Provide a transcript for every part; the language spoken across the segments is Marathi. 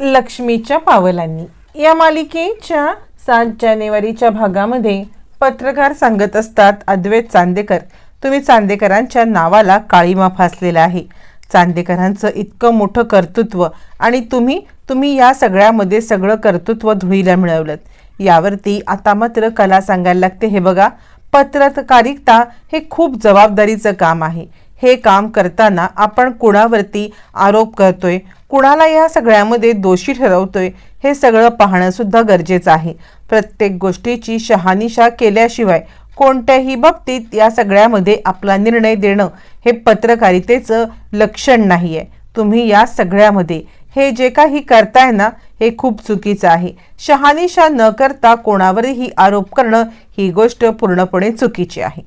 लक्ष्मीच्या पावलांनी. या मालिकेच्या सात जानेवारीच्या भागामध्ये पत्रकार सांगत असतात अद्वैत चांदेकर. तुम्ही चांदेकरांच्या नावाला काळीमा फासलेला आहे. चांदेकरांचं इतकं मोठं कर्तृत्व आणि तुम्ही तुम्ही या सगळ्यामध्ये सगळं कर्तृत्व धुळीला मिळवलं यावरती आता मात्र कला सांगायला लागते हे बघा. पत्रकारिकता हे खूप जबाबदारीचं काम आहे. हे काम करताना आपण कुणावरती आरोप करतोय? कुणाला या सगळ्यामध्ये दोषी ठरवतोय? हे सगळं पाहणंसुद्धा गरजेचं आहे. प्रत्येक गोष्टीची शहानिशा केल्याशिवाय कोणत्याही बाबतीत या सगळ्यामध्ये आपला निर्णय देणं हे पत्रकारितेचं लक्षण नाही आहे तुम्ही या सगळ्यामध्ये हे जे काही करताय ना हे खूप चुकीचं आहे. शहानिशा न करता कोणावरही आरोप करणं ही गोष्ट पूर्णपणे चुकीची आहे.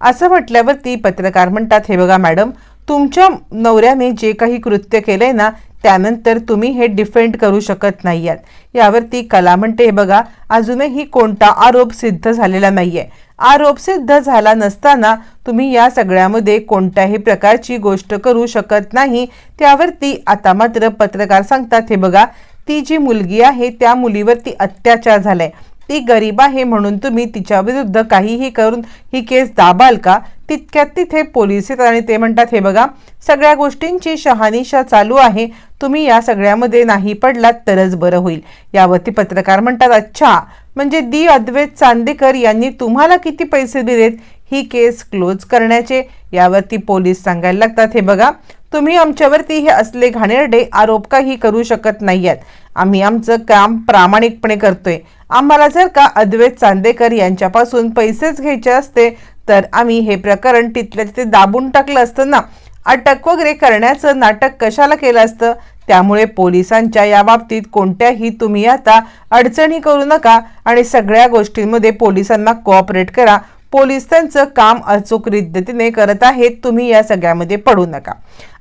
असं म्हटल्यावरती पत्रकार म्हणतात हे बघा मॅडम तुमच्या नवऱ्याने जे काही कृत्य केलंय ना त्यानंतर तुम्ही हे डिफेंड करू शकत नाही आहात यावरती कला म्हणते हे बघा अजूनही कोणता आरोप सिद्ध झालेला नाहीये. आरोप सिद्ध झाला नसताना तुम्ही या सगळ्यामध्ये कोणत्याही प्रकारची गोष्ट करू शकत नाही. त्यावरती आता मात्र पत्रकार सांगतात हे बघा ती जी मुलगी आहे त्या मुलीवरती अत्याचार झालाय. ती गरीब आहे म्हणून तुम्ही तिच्या विरुद्ध काहीही करून ही केस दाबाल का? तितक्यात तिथे पोलीस येतात आणि ते म्हणतात हे बघा सगळ्या गोष्टींची शहानिशा चालू आहे. तुम्ही या सगळ्यामध्ये नाही पडलात तरच बरं होईल. यावरती पत्रकार म्हणतात अच्छा म्हणजे दी अद्वैत चांदेकर यांनी तुम्हाला किती पैसे दिलेत? ही केस क्लोज करण्याचे? यावरती पोलीस सांगायला लागतात हे बघा तुम्ही आमच्यावरती हे असले घाणेरडे आरोप काही करू शकत नाही आहेत आम्ही आमचं काम प्रामाणिकपणे करतोय. आम्हाला जर का अद्वैत चांदेकर यांच्यापासून पैसेच घ्यायचे असते तर आम्ही हे प्रकरण तिथल्या तिथे दाबून टाकलं असतं ना. अटक वगैरे करण्याचं नाटक कशाला केलं असतं? त्यामुळे पोलिसांच्या या बाबतीत कोणत्याही तुम्ही आता अडचणी करू नका आणि सगळ्या गोष्टींमध्ये पोलिसांना कोऑपरेट करा. पोलीस त्यांचं काम अचूक रिद्धतीने करत आहेत तुम्ही या सगळ्यामध्ये पडू नका.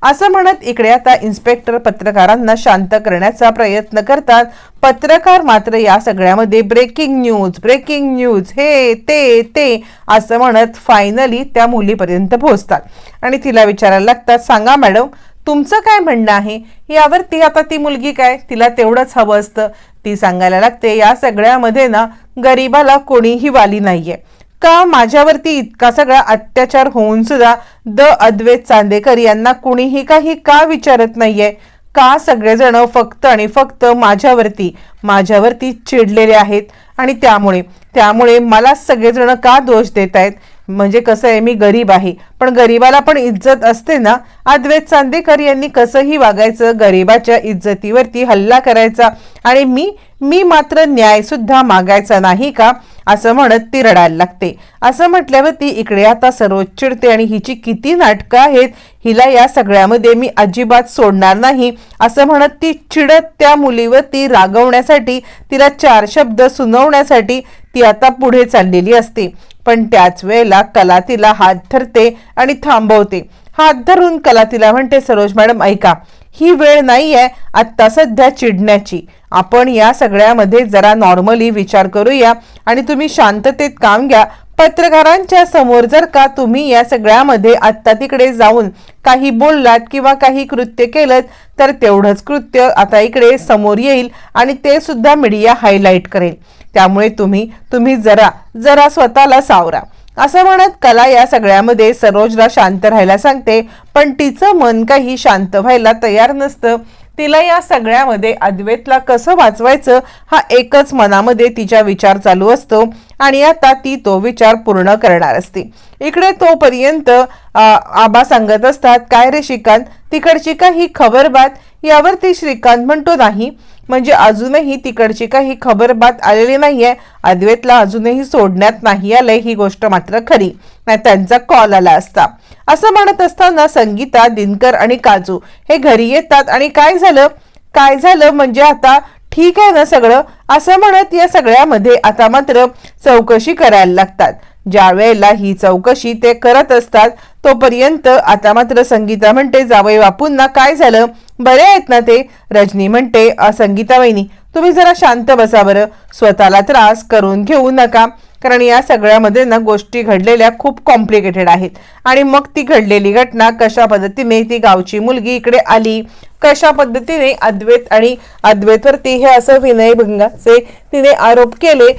असं म्हणत इकडे आता इन्स्पेक्टर पत्रकारांना शांत करण्याचा प्रयत्न करतात. पत्रकार मात्र या सगळ्यामध्ये ब्रेकिंग न्यूज ब्रेकिंग न्यूज हे ते ते असं म्हणत फायनली त्या मुलीपर्यंत पोहोचतात. आणि तिला विचारायला लागतात सांगा मॅडम तुमचं काय म्हणणं आहे? यावरती आता ती मुलगी काय? तिला तेवढंच हवं असतं. ती सांगायला लागते या सगळ्यामध्ये ना गरीबाला कोणीही वाली नाहीये. का माझ्यावरती इतका सगळा अत्याचार होऊन सुद्धा द अद्वैत चांदेकर यांना कुणीही काही का विचारत नाहीये. का सगळेजण फक्त आणि फक्त माझ्यावरती माझ्यावरती चिडलेले आहेत? आणि त्यामुळे त्यामुळे मला सगळेजण का दोष देत आहेत? म्हणजे कसं आहे मी गरीब आहे. पण गरीबाला पण इज्जत असते ना? अद्वैत चांदेकर यांनी कसंही वागायचं गरीबाच्या इज्जतीवरती हल्ला करायचा आणि मी मी मात्र न्यायसुद्धा मागायचा नाही का? असं म्हणत ती रडायला लागते. असं म्हटल्यावर ती इकडे आता सर्वोच्च चिडते आणि हिची किती नाटकं आहेत हिला या सगळ्यामध्ये मी अजिबात सोडणार नाही असं म्हणत ती चिडत त्या मुलीवर ती रागवण्यासाठी तिला चार शब्द सुनवण्यासाठी ती आता पुढे चाललेली असते. पण त्याच वेळेला कला तिला हात धरते आणि थांबवते. हात धरून कला तिला म्हणते सरोज मॅडम ऐका. ही वेळ नाही आहे आत्ता सध्या चिडण्याची. आपण या सगळ्यामध्ये जरा नॉर्मली विचार करूया आणि तुम्ही शांततेत काम घ्या. पत्रकारांच्या समोर जर का तुम्ही या सगळ्यामध्ये आत्ता तिकडे जाऊन काही बोललात किंवा काही कृत्य केलं तर तेवढंच कृत्य आता इकडे समोर येईल आणि ते सुद्धा मीडिया हायलाईट करेल. त्यामुळे तुम्ही तुम्ही जरा जरा स्वतःला सावरा. असं म्हणत कला या सगळ्यामध्ये सरोजला शांत राहायला सांगते पण तिचं मन काही शांत व्हायला तयार नसतं. तिला या सगळ्यामध्ये अद्वैतला कसं वाचवायचं हा एकच मनामध्ये तिचा विचार चालू असतो आणि आता ती तो विचार पूर्ण करणार असते. इकडे तोपर्यंत आबा सांगत असतात काय रे श्रीकांत? तिकडची काही खबरबात यावरती श्रीकांत म्हणतो नाही म्हणजे अजूनही तिकडची काही खबरबात आलेली नाहीये. अद्वैतला अजूनही सोडण्यात नाही आलंय ही गोष्ट मात्र खरी. नाही त्यांचा कॉल आला असता. असं म्हणत असताना संगीता दिनकर आणि काजू हे घरी येतात आणि काय झालं? काय झालं म्हणजे आता ठीक आहे ना सगळं? असं म्हणत या सगळ्यामध्ये आता मात्र चौकशी करायला लागतात. ज्या वेळेला ही चौकशी ते करत असतात तोपर्यंत आता मात्र संगीता म्हणते जावई बापूंना काय झालं? बरे आहेत ना ते? रजनी म्हणते संगीताबाईनी वहिनी तुम्ही जरा शांत बसा बरं. स्वतःला त्रास करून घेऊ नका कारण या सगळ्यामध्ये ना गोष्टी घडलेल्या खूप कॉम्प्लिकेटेड आहेत. आणि मग ती घडलेली घटना कशा पद्धतीने ती गावची मुलगी इकडे आली? कशा पद्धतीने अद्वैत आणि अद्वैतवरती हे असं विनयभंगाचे तिने आरोप केले?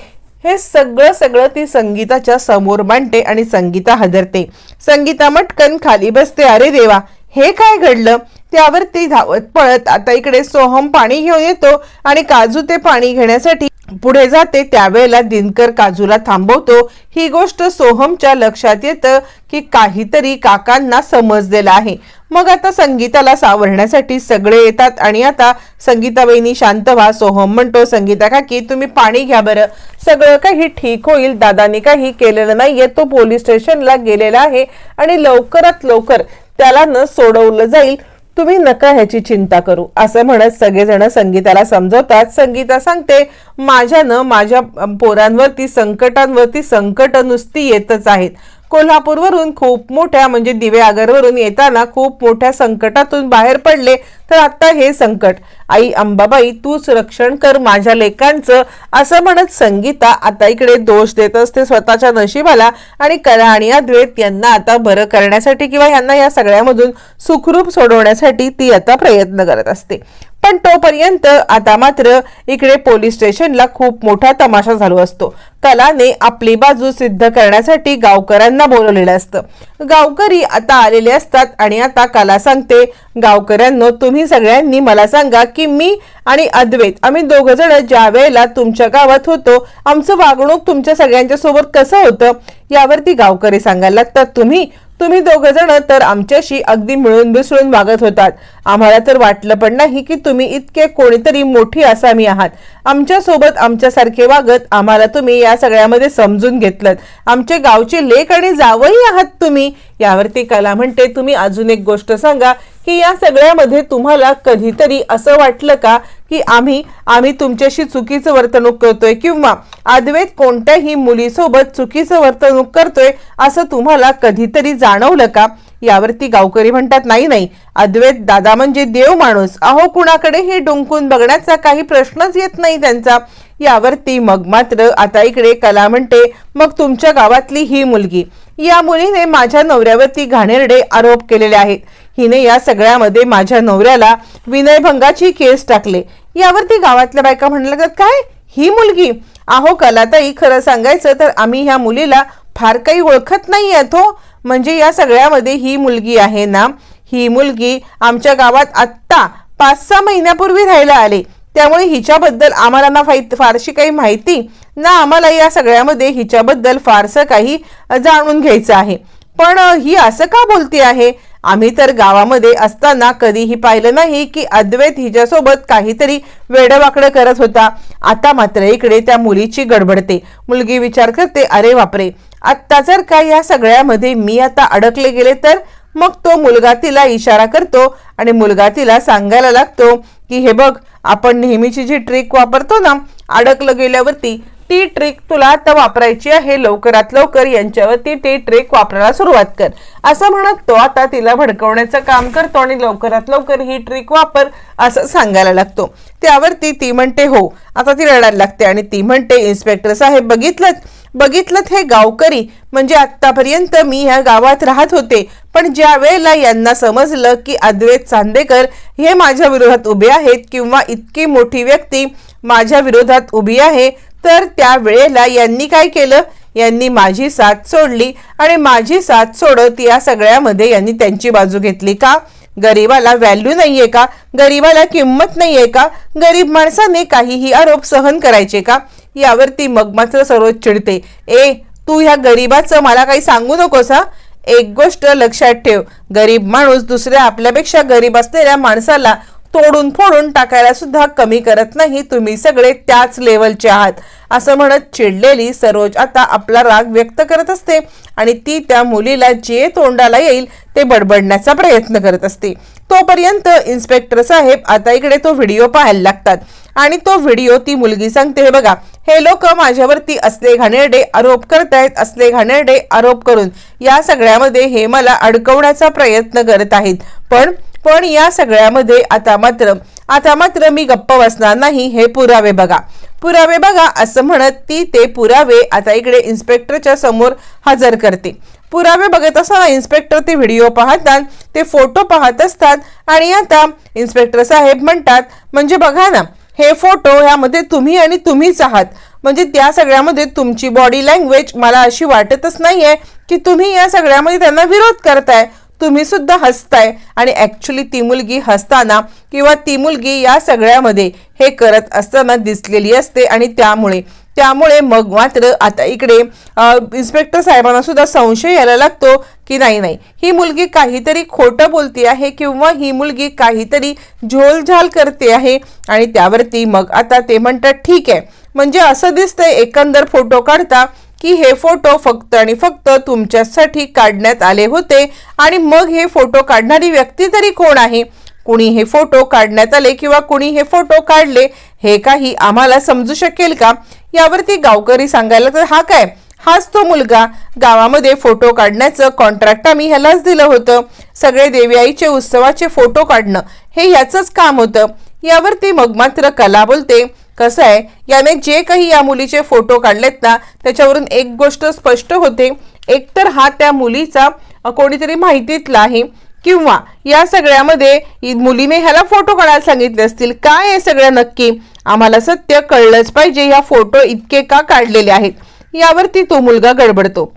हे सगळं सगळं ती संगीताच्या समोर मांडते आणि संगीता हजरते संगीता मटकन खाली बसते अरे देवा हे काय घडलं? त्यावर ती धावत पळत आता इकडे सोहम पाणी घेऊन येतो आणि काजू ते पाणी घेण्यासाठी पुढे जाते त्यावेळेला दिनकर काजूला थांबवतो. ही गोष्ट सोहमच्या लक्षात येतं की काहीतरी काकांना समजलेलं आहे. मग आता संगीताला सावरण्यासाठी सगळे येतात आणि आता संगीताबाईंनी शांत व्हा सोहम म्हणतो संगीता काकी तुम्ही पाणी घ्या बरं. सगळं काही ठीक होईल दादानी काही केलेलं नाहीये तो पोलीस स्टेशनला गेलेला आहे आणि लवकरात लवकर त्याला न सोडवलं जाईल. तुम्ही नका ह्याची चिंता करू. असं म्हणत सगळेजण संगीताला समजवतात. संगीता सांगते माझ्यानं माझ्या पोरांवरती संकटांवरती संकट नुसती येतच आहेत. कोल्हापूरवरून खूप मोठ्या म्हणजे दिवे आगरवरून येताना खूप मोठ्या संकटातून बाहेर पडले. तर आता हे संकट. आई अंबाबाई तूच रक्षण कर माझ्या लेकांचं असं म्हणत संगीता आता इकडे दोष देत असते स्वतःच्या नशिबाला आणि कला आणि अद्वैत यांना आता बरं करण्यासाठी किंवा यांना या सगळ्यामधून सुखरूप सोडवण्यासाठी ती आता प्रयत्न करत असते. पण तोपर्यंत आता मात्र इकडे पोलीस स्टेशनला खूप मोठा तमाशा झालो असतो. कलाने आपली बाजू सिद्ध करण्यासाठी गावकऱ्यांना बोलवलेलं असतं. गावकरी आता आलेले असतात आणि आता कला सांगते गावकऱ्यांनो तुम्ही सगळ्यांनी मला सांगा की मी आणि अद्वैत आम्ही दोघ जण ज्या वेळेला तुमच्या गावात होतो आमचं वागणूक तुमच्या सगळ्यांच्या सोबत कसं होतं यावरती गावकरी सांगायला लागतात. तुम्ही तुम्ही दोघ जण तर आमच्याशी अगदी मिळून मिसळून वागत होतात. आम्हाला तर वाटलं पण नाही की तुम्ही इतके कोणीतरी मोठी आसामी आहात. आमच्यासोबत आमच्यासारखे वागत आम्हाला तुम्ही या सगळ्यामध्ये समजून घेतलं आमचे गावचे लेख आणि जावही आहात तुम्ही. यावरती कला म्हणते तुम्ही अजून एक गोष्ट सांगा की या सगळ्यामध्ये तुम्हाला कधीतरी असं वाटलं का की आम्ही आम्ही तुमच्याशी चुकीचं वर्तणूक करतोय किंवा अद्वैत कोणत्याही मुलीसोबत चुकीचं वर्तणूक करतोय असं तुम्हाला कधीतरी जाणवलं का? यावरती गावकरी म्हणतात नाही नाही. अद्वैत दादा म्हणजे देव माणूस. अहो कुणाकडे हे डुंकून बघण्याचा काही प्रश्नच येत नाही त्यांचा. यावरती मग मात्र आता इकडे कला म्हणते मग तुमच्या गावातली ही मुलगी. या मुलीने माझ्या नवऱ्यावरती घाणेरडे आरोप केलेले आहेत. हिने या सगळ्यामध्ये माझ्या नवऱ्याला विनयभंगाची केस टाकले. यावरती गावातल्या बायका म्हणाल्या काय? ही मुलगी? अहो कलाताई खरं सांगायचं तर आम्ही ह्या मुलीला फार काही ओळखत नाही हो म्हणजे या सगळ्यामध्ये ही मुलगी आहे ना? ही मुलगी आमच्या गावात आत्ता पाच सहा महिन्यापूर्वी राहायला आले. त्यामुळे हिच्याबद्दल आम्हाला ना फाई- फारशी काही माहिती ना आम्हाला या सगळ्यामध्ये हिच्याबद्दल फारसं काही जाणून घ्यायचं आहे. पण ही असं का बोलती आहे? आम्ही तर गावामध्ये असताना कधीही पाहिलं नाही की अद्वैत हिच्यासोबत काहीतरी वेडवाकडं करत होता. आता मात्र इकडे त्या मुलीची गडबडते. मुलगी विचार करते अरे बापरे! आत्ता जर का या सगळ्यामध्ये मी आता अडकले गेले तर? मग तो मुलगा तिला इशारा करतो आणि मुलगा तिला सांगायला लागतो की हे बघ आपण नेहमीची जी ट्रिक वापरतो ना अडकलं गेल्यावरती ती ट्रिक तुला आता वापरायची आहे. लवकरात लवकर यांच्यावरती ती ट्रिक वापरायला सुरुवात कर. असं म्हणत तो आता तिला भडकवण्याचं काम करतो आणि लवकरात लवकर ही ट्रिक वापर असं सांगायला लागतो. त्यावरती ती म्हणते हो आता ती रडायला लागते. आणि ती म्हणते इन्स्पेक्टर साहेब बघितलं बघितलं हे गावकरी. म्हणजे आतापर्यंत मी ह्या गावात राहत होते. पण ज्या वेळेला यांना समजलं की अद्वैत चांदेकर हे माझ्या विरोधात उभे आहेत किंवा इतकी मोठी व्यक्ती माझ्या विरोधात उभी आहे तर त्या वेळेला यांनी काय केलं? यांनी माझी साथ सोडली आणि माझी साथ सोडत या सगळ्यामध्ये यांनी त्यांची बाजू घेतली का? गरीबाला व्हॅल्यू नाहीये का? गरीबाला किंमत नाहीये का? गरीब माणसाने काहीही आरोप सहन करायचे का? यावरती मग मात्र सर्व चिडते. ए तू ह्या गरीबाचं मला काही सांगू नकोस हा? एक गोष्ट लक्षात ठेव. गरीब माणूस दुसऱ्या आपल्यापेक्षा गरीब असलेल्या माणसाला तोडून फोडून टाकायला सुद्धा कमी करत नाही. तुम्ही सगळे त्याच लेवलचे आहात. असं म्हणत चिडलेली सरोज आता आपला राग व्यक्त करत असते आणि ती त्या मुलीला जे तोंडाला येईल ते बडबडण्याचा प्रयत्न करत असते. तोपर्यंत इन्स्पेक्टर साहेब आता इकडे तो व्हिडिओ पाहायला लागतात. आणि तो व्हिडिओ ती मुलगी सांगते हे बघा हे लोक माझ्यावरती असले घाणेरडे आरोप करतायत असले घाणेरडे आरोप करून. या सगळ्यामध्ये हे मला अडकवण्याचा प्रयत्न करत आहेत. पण पण या सगळ्यामध्ये आता मात्र आता मात्र मी गप्प बसणार नाही हे पुरावे बघा. पुरावे बघा असं म्हणत ती ते पुरावे आता इकडे इन्स्पेक्टरच्या समोर हजर करते. पुरावे बघत असताना इन्स्पेक्टर ते व्हिडिओ पाहतात ते फोटो पाहत असतात आणि आता इन्स्पेक्टर साहेब म्हणतात म्हणजे बघा ना हे फोटो ह्यामध्ये तुम्ही आणि तुम्हीच आहात. म्हणजे त्या सगळ्यामध्ये तुमची बॉडी लँग्वेज मला अशी वाटतच नाहीये की तुम्ही या सगळ्यामध्ये त्यांना विरोध करताय. तुम्ही सुद्धा हसताय. आणि ॲक्च्युली ती मुलगी हसताना किंवा ती मुलगी या सगळ्यामध्ये हे करत असताना दिसलेली असते आणि त्यामुळे त्यामुळे मग मात्र आता इकडे इन्स्पेक्टर साहेबांना सुद्धा संशय यायला लागतो की नाही नाही. ही मुलगी काहीतरी खोटं बोलते आहे किंवा ही मुलगी काहीतरी झोलझाल करते आहे आणि त्यावरती मग आता ते म्हणतात ठीक आहे. म्हणजे असं दिसतंय एकंदर फोटो काढता की हे फोटो फक्त आणि फक्त तुमच्यासाठी काढण्यात आले होते आणि मग हे फोटो काढणारी व्यक्ती तरी कोण आहे? कुणी हे फोटो काढण्यात आले किंवा कुणी हे फोटो काढले हे काही आम्हाला समजू शकेल का? यावरती गावकरी सांगायला तर हा काय? हाच तो मुलगा. गावामध्ये फोटो काढण्याचं कॉन्ट्रॅक्ट आम्ही ह्यालाच दिलं होतं. सगळे देवी आईचे उत्सवाचे फोटो काढणं हे याचंच काम होतं. यावरती मग मात्र कला बोलते. कसं आहे? याने जे काही या मुलीचे फोटो काढलेत ना त्याच्यावरून एक गोष्ट स्पष्ट होते. एकतर हा त्या मुलीचा कोणीतरी माहितीतला आहे किंवा या सगळ्यामध्ये मुलीने ह्याला फोटो काढायला सांगितले असतील. काय आहे सगळं नक्की? आम्हाला सत्य कळलंच पाहिजे. या फोटो इतके का काढलेले आहेत? यावरती तो मुलगा गडबडतो.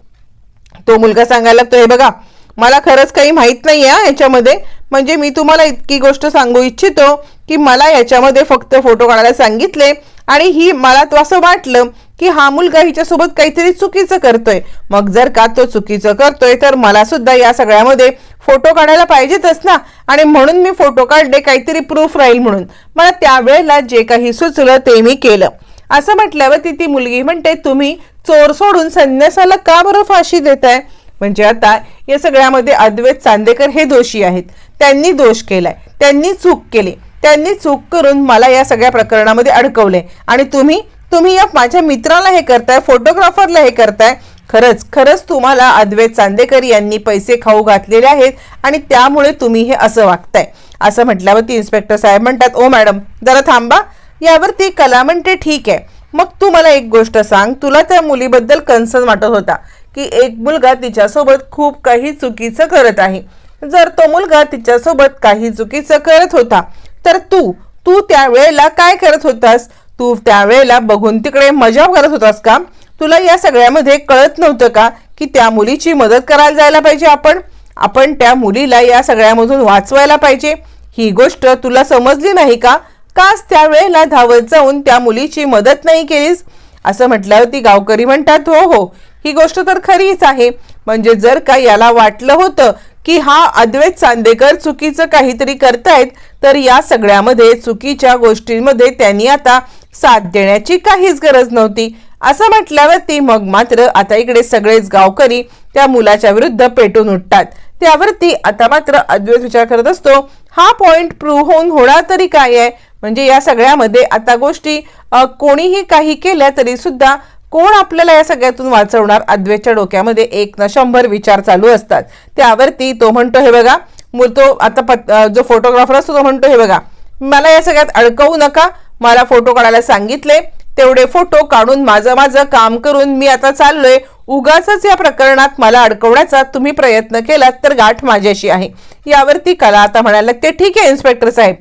तो मुलगा सांगायला लागतो हे बघा मला खरंच काही माहीत नाही आहे याच्यामध्ये. म्हणजे मी तुम्हाला इतकी गोष्ट सांगू इच्छितो की मला याच्यामध्ये फक्त फोटो काढायला सांगितले आणि ही मला तो असं वाटलं की हा मुलगा हिच्यासोबत काहीतरी चुकीचं करतोय. मग जर का तो चुकीचं करतोय तर मला सुद्धा या सगळ्यामध्ये फोटो काढायला पाहिजेतच ना. आणि म्हणून मी फोटो काढले काहीतरी प्रूफ राहील म्हणून. मला त्यावेळेला जे काही सुचलं ते मी केलं. असं म्हटल्यावर ती ती मुलगी म्हणते तुम्ही चोर सोडून संन्यासाला का बरं फाशी देताय? म्हणजे आता या सगळ्यामध्ये अद्वैत चांदेकर हे दोषी आहेत. त्यांनी दोष केलाय. त्यांनी चूक केली. त्यांनी चूक करून मला या सगळ्या प्रकरणामध्ये अडकवले आणि तुम्ही तुम्ही या माझ्या मित्राला हे करताय फोटोग्राफरला हे करताय खरंच खरंच तुम्हाला अद्वैत चांदेकर यांनी पैसे खाऊ घातलेले आहेत आणि त्यामुळे तुम्ही हे असं वागताय. असं म्हटल्यावरती इन्स्पेक्टर साहेब म्हणतात ओ मॅडम जरा थांबा. यावरती कला म्हणते ठीक आहे. मग तू मला एक गोष्ट सांग. तुला त्या मुलीबद्दल कन्सर्न वाटत होता की एक मुलगा तिच्यासोबत खूप काही चुकीचं करत आहे. जर तो मुलगा तिच्यासोबत काही चुकीचं करत होता तर तू तू त्यावेळेला काय करत होतास? तू त्यावेळेला बघून तिकडे मजा करत होतास का? तुला या सगळ्यामध्ये कळत नव्हतं का की त्या मुलीची मदत करायला जायला पाहिजे आपण? आपण त्या मुलीला या सगळ्यामधून वाचवायला पाहिजे. ही गोष्ट तुला समजली नाही का? काच त्यावेळेला धावत जाऊन त्या मुलीची मदत नाही केलीस? असं म्हटल्यावर ती गावकरी म्हणतात हो हो ही गोष्ट तर खरीच आहे. म्हणजे जर का याला वाटलं होतं की हा अद्वैत चांदेकर चुकीचं काहीतरी करतायत तर या सगळ्यामध्ये चुकीच्या गोष्टींमध्ये त्यांनी आता साथ देण्याची काहीच गरज नव्हती. असं म्हटल्यावर ती मग मात्र आता इकडे सगळेच गावकरी त्या मुलाच्या विरुद्ध पेटून उठतात. त्यावरती आता मात्र अद्वैत विचार करत असतो हा पॉइंट प्रूव्ह होऊन होणार तरी काय आहे? म्हणजे या सगळ्यामध्ये आता गोष्टी कोणीही काही केल्या तरी सुद्धा कोण आपल्याला या सगळ्यातून वाचवणार? अद्वैतच्या डोक्यामध्ये एक ना शंभर विचार चालू असतात. त्यावरती तो म्हणतो हे बघा तो आता पत- जो फोटोग्राफर असतो तो म्हणतो हे बघा मला या सगळ्यात अडकवू नका. मला फोटो काढायला सांगितले. तेवढे फोटो काढून माझं माझं काम करून मी आता चाललोय. उगाच या प्रकरणात मला अडकवण्याचा तुम्ही प्रयत्न केलात तर गाठ माझ्याशी आहे. यावरती कला आता म्हणायला ते ठीक आहे इन्स्पेक्टर साहेब.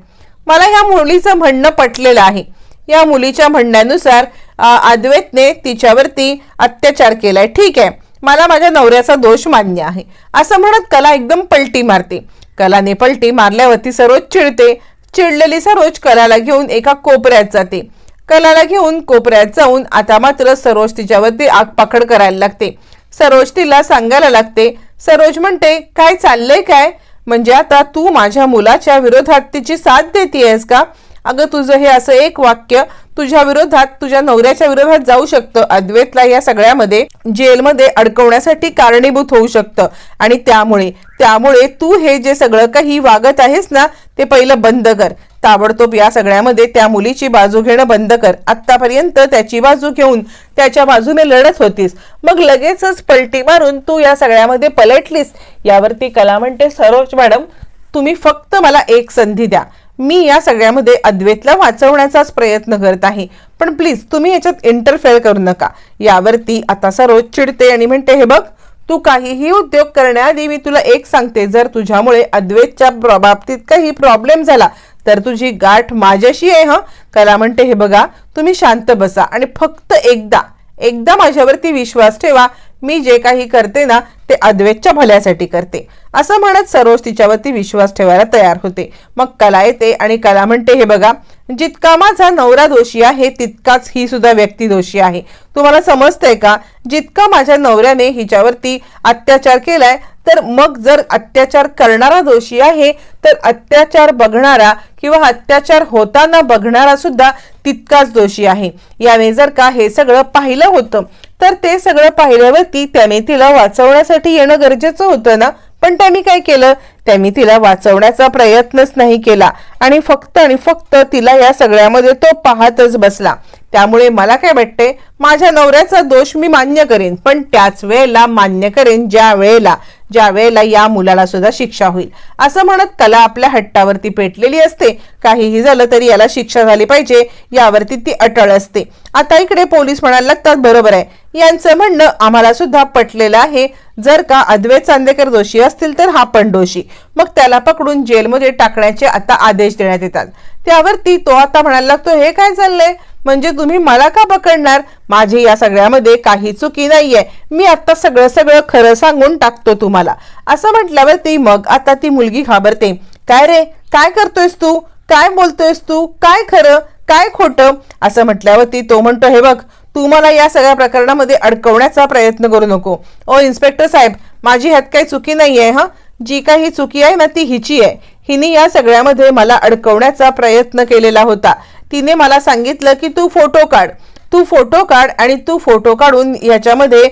मला ह्या मुलीचं म्हणणं पटलेलं आहे. या मुलीच्या म्हणण्यानुसार अद्वैतने तिच्यावरती अत्याचार केलाय. ठीक आहे. मला माझ्या नवऱ्याचा दोष मान्य आहे. असं म्हणत कला एकदम पलटी मारते. कलाने पलटी मारल्यावरती सरोज चिडते. चिडलेली सरोज कलाला घेऊन एका कोपऱ्यात जाते. कलाला घेऊन कोपऱ्यात जाऊन आता मात्र सरोज तिच्यावरती आगपाखड करायला लागते. सरोज तिला सांगायला लागते सरोज म्हणते काय चाललंय काय? म्हणजे आता तू माझ्या मुलाच्या विरोधात तिची साथ देतेयस का? अगं तुझं हे असं एक वाक्य तुझ्या विरोधात तुझ्या नवऱ्याच्या विरोधात जाऊ शकतं. अद्वैतला या सगळ्यामध्ये जेलमध्ये अडकवण्यासाठी कारणीभूत होऊ शकतं. आणि त्यामुळे त्यामुळे तू हे जे सगळं काही वागत आहेस ना ते पहिलं बंद कर. ताबडतोब या सगळ्यामध्ये त्या मुलीची बाजू घेणं बंद कर. आतापर्यंत त्याची बाजू घेऊन त्याच्या बाजूने लढत होतीस. मग लगेचच पलटी मारून तू या सगळ्यामध्ये पलटलीस. यावरती कला म्हणते सरोज मॅडम तुम्ही फक्त मला एक संधी द्या. मी या सगळ्यामध्ये अद्वैतला वाचवण्याचाच प्रयत्न करत आहे. पण प्लीज तुम्ही याच्यात इंटरफेअर करू नका. यावरती आता सरोज चिडते आणि म्हणते हे बघ तू काहीही उद्योग करण्याआधी मी तुला एक सांगते. जर तुझ्यामुळे अद्वैतच्या बाबतीत काही प्रॉब्लेम झाला तर तुझी गाठ माझ्याशी आहे हं? कला म्हणते हे बघा तुम्ही शांत बसा आणि फक्त एकदा एकदा माझ्यावरती विश्वास ठेवा. मी जे काही करते ना ते अद्वैतच्या भल्यासाठी करते. असं म्हणत सरोज तिच्यावरती विश्वास ठेवायला तयार होते. मग कला येते आणि कला म्हणते हे बघा जितका माझा नवरा दोषी आहे तितकाच ही सुद्धा व्यक्ती दोषी आहे. तुम्हाला समजतंय का? जितका माझ्या नवऱ्याने हिच्यावरती अत्याचार केलाय तर मग जर अत्याचार करणारा दोषी आहे तर अत्याचार बघणारा किंवा अत्याचार होताना बघणारा सुद्धा तितकाच दोषी आहे. याने जर का हे सगळं पाहिलं होतं तर ते सगळं पाहिल्यावरती त्याने तिला वाचवण्यासाठी येणं गरजेचं होतं ना? पण त्यांनी काय केलं? त्यांनी तिला वाचवण्याचा प्रयत्नच नाही केला. आणि फक्त आणि फक्त तिला या सगळ्यामध्ये तो पाहतच बसला. त्यामुळे मला काय वाटते माझ्या नवऱ्याचा दोष मी मान्य करेन पण त्याच वेळेला मान्य करेन ज्या वेळेला ज्या वेळेला या मुलाला सुद्धा शिक्षा होईल. असं म्हणत कला आपल्या हट्टावरती पेटलेली असते. काहीही झालं तरी याला शिक्षा झाली पाहिजे यावरती ती अटळ असते. आता इकडे पोलीस म्हणायला लागतात बरोबर आहे. यांचं म्हणणं आम्हाला सुद्धा पटलेलं आहे. जर का अद्वैत चांदेकर दोषी असतील तर हा पण दोषी. मग त्याला पकडून जेलमध्ये टाकण्याचे आता आदेश देण्यात येतात. त्यावरती तो आता म्हणायला लागतो हे काय चाललंय? म्हणजे तुम्ही मला का पकडणार? माझी या सगळ्यामध्ये काही चुकी नाहीये. मी आता सगळं सगळं खरं सांगून टाकतो तुम्हाला. असं म्हटल्यावरती मग आता ती मुलगी घाबरते. काय रे? काय करतोयस तू? काय बोलतोयस तू? काय खरं? काय खोटं? असं म्हटल्यावरती तो म्हणतो हे बघ तू मला या सगळ्या प्रकरणामध्ये अडकवण्याचा प्रयत्न करू नको. ओ इन्स्पेक्टर साहेब माझी ह्यात काही चुकी नाहीये हा? जी काही चुकी आहे ना ती हिची आहे. हिने या सगळ्यामध्ये मला अडकवण्याचा प्रयत्न केलेला होता. तिने मला सांगितलं की तू फोटो काढ. तू फोटो काढ आणि तू फोटो काढून याच्यामध्ये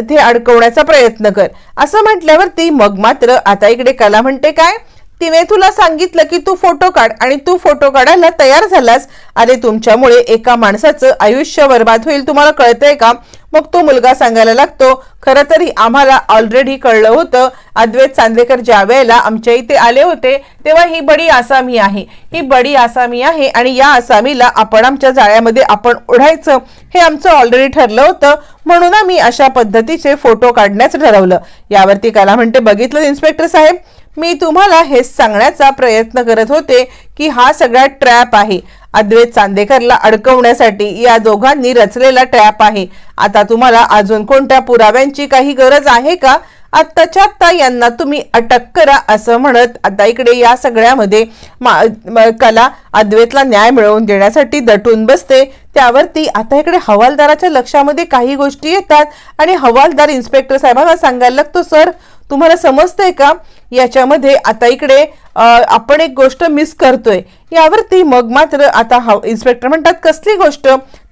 ते अडकवण्याचा प्रयत्न कर. असं म्हटल्यावरती मग मात्र आता इकडे कला म्हणते काय? तिने तुला सांगितलं की तू फोटो काढ आणि तू फोटो काढायला तयार झालास. अरे तुमच्यामुळे एका माणसाचं आयुष्य बर्बाद होईल तुम्हाला कळतंय का? मग तो मुलगा सांगायला लागतो खरं तरी आम्हाला ऑलरेडी कळलं होतं अद्वैत चांदेकर ज्या वेळेला आमच्या इथे आले होते तेव्हा ही बडी आसामी आहे. ही बडी आसामी आहे आणि या आसामीला आपण आमच्या जाळ्यामध्ये आपण ओढायचं. हे आमचं ऑलरेडी ठरलं होतं. म्हणून आम्ही अशा पद्धतीचे फोटो काढण्याचं ठरवलं. यावरती काला म्हणते बघितलं इन्स्पेक्टर साहेब? मी तुम्हाला हे सांगण्याचा प्रयत्न करत होते की हा सगळा ट्रॅप आहे. अद्वैत चांदेकरला अडकवण्यासाठी या दोघांनी रचलेला ट्रॅप आहे. आता तुम्हाला अजून कोणत्या पुराव्यांची काही गरज आहे का? आत्ताच्या आत्ता यांना तुम्ही अटक करा असं म्हणत आता इकडे या सगळ्यामध्ये मा- कला अद्वैतला न्याय मिळवून देण्यासाठी दटून बसते. त्यावरती आता इकडे हवालदाराच्या लक्षामध्ये काही गोष्टी येतात आणि हवालदार इन्स्पेक्टर साहेबांना सांगायला लागतो सर तुम्हाला समजतंय का? याच्यामध्ये आता इकडे आपण एक गोष्ट मिस करतोय. यावरती मग मात्र आता हव- इन्स्पेक्टर म्हणतात कसली गोष्ट?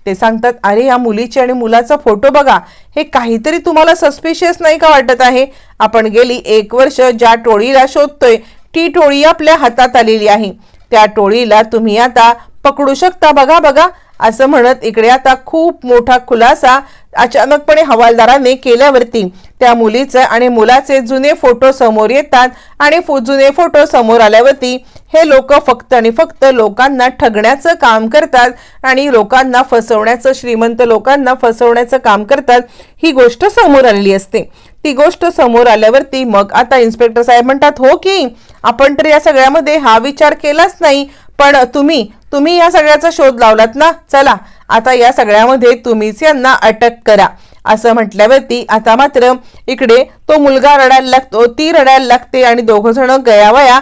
ते सांगतात अरे या मुलीची आणि मुलाचा फोटो बघा. हे काहीतरी तुम्हाला सस्पिशियस नाही का वाटत आहे? आपण गेली एक वर्ष ज्या टोळीला शोधतोय ती टोळी आपल्या हातात आलेली आहे. त्या टोळीला तुम्ही आता पकडू शकता. बघा बघा. असं म्हणत इकडे आता खूप मोठा खुलासा अचानकपणे हवालदाराने केल्यावरती त्या मुलीचे आणि मुलाचे जुने फोटो समोर येतात आणि फो- जुने फोटो समोर आल्यावरती हे लोक फक्त आणि फक्त लोकांना ठगण्याचं काम करतात आणि लोकांना फसवण्याचं श्रीमंत लोकांना फसवण्याचं काम करतात ही गोष्ट समोर आलेली असते. ती गोष्ट समोर आल्यावरती मग आता इन्स्पेक्टर साहेब म्हणतात हो की आपण तर या सगळ्यामध्ये हा विचार केलाच नाही पण तुम्ही तुम्ही या सगळ्याचा शोध लावलात ना? चला आता या सगळ्यामध्ये तुम्हीच यांना अटक करा. असं म्हटल्यावरती आता मात्र इकडे तो मुलगा रडायला लागतो ती रडायला लागते आणि दोघं जण गयावया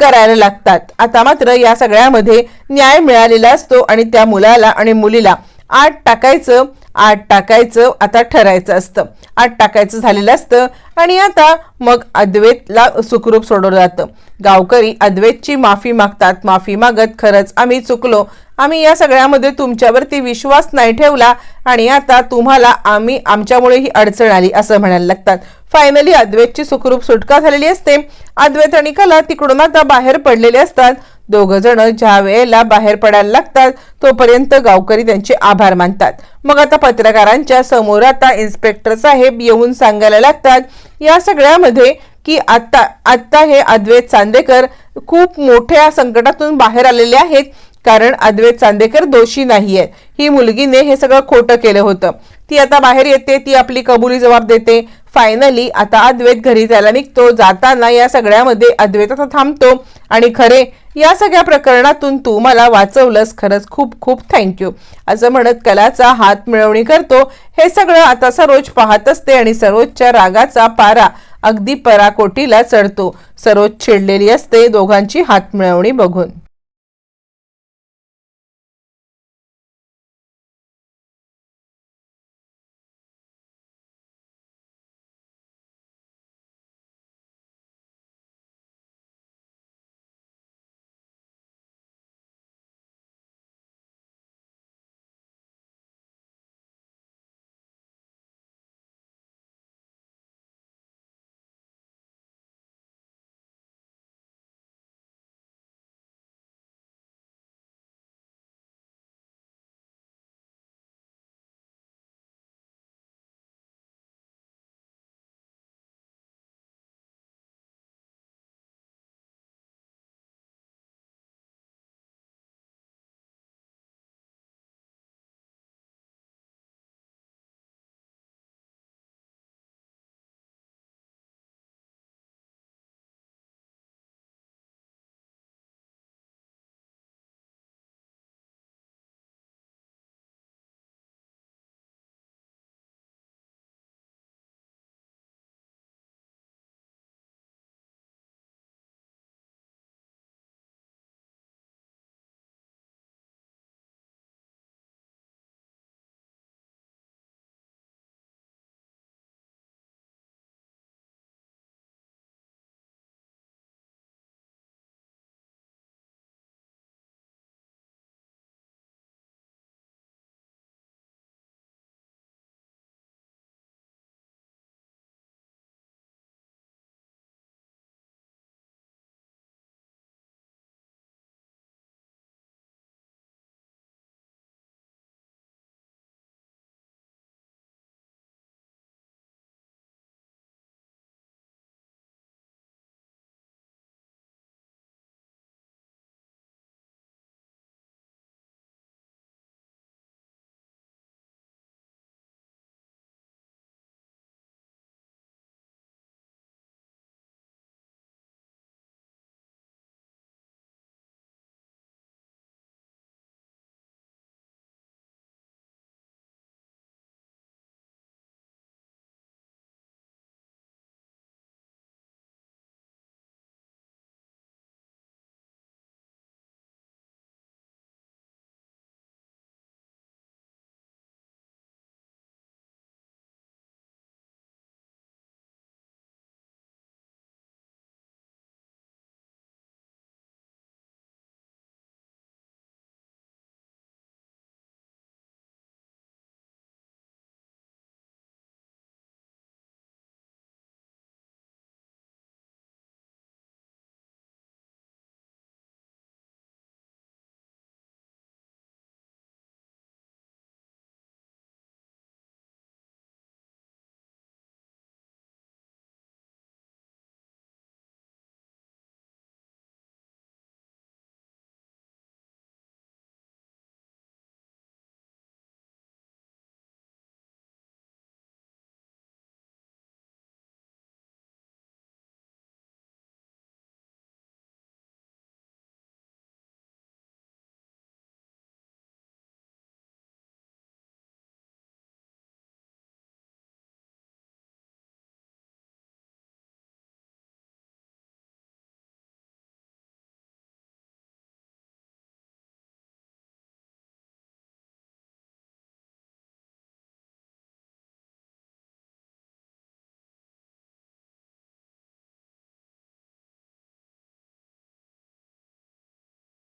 करायला लागतात. आता मात्र या सगळ्यामध्ये न्याय मिळालेला असतो आणि त्या मुलाला आणि मुलीला आत टाकायचं आत टाकायचं आता ठरायचं असतं. आत टाकायचं झालेलं असतं आणि आता मग अद्वैतला सुखरूप सोडवलं जातं. गावकरी अद्वैतची माफी मागतात माफी मागत खरंच आम्ही चुकलो. आम्ही या सगळ्यामध्ये तुमच्यावरती विश्वास नाही ठेवला आणि आता तुम्हाला आम्ही आमच्यामुळे ही अडचण आली असं म्हणायला लागतात. फायनली अद्वैतची सुखरूप सुटका झालेली असते. अद्वैत आणि कला तिकडून आता बाहेर पडलेले असतात. दोघ जण ज्या वेळेला बाहेर पडायला लागतात तोपर्यंत गावकरी त्यांचे आभार मानतात. मग आता पत्रकारांच्या समोर आता इन्स्पेक्टर साहेब येऊन सांगायला लागतात या सगळ्यामध्ये की आता आत्ता हे अद्वैत चांदेकर खूप मोठ्या संकटातून बाहेर आलेले आहेत कारण अद्वैत चांदेकर दोषी नाही आहेत ही मुलगीने हे सगळं खोटं केलं होतं. ती आता बाहेर येते ती आपली कबुली जबाब देते. फायनली आता अद्वैत घरी जायला निघतो. जाताना या सगळ्यामध्ये अद्वैत आता थांबतो. आणि खरे या सगळ्या प्रकरणातून तू मला वाचवलंस खरंच खूप खूप थँक्यू असं म्हणत कलाचा हात मिळवणी करतो. हे सगळं आता सरोज पाहत असते आणि सरोजच्या रागाचा पारा अगदी पराकोटीला चढतो. सरोज चिडलेली असते दोघांची हात मिळवणी बघून.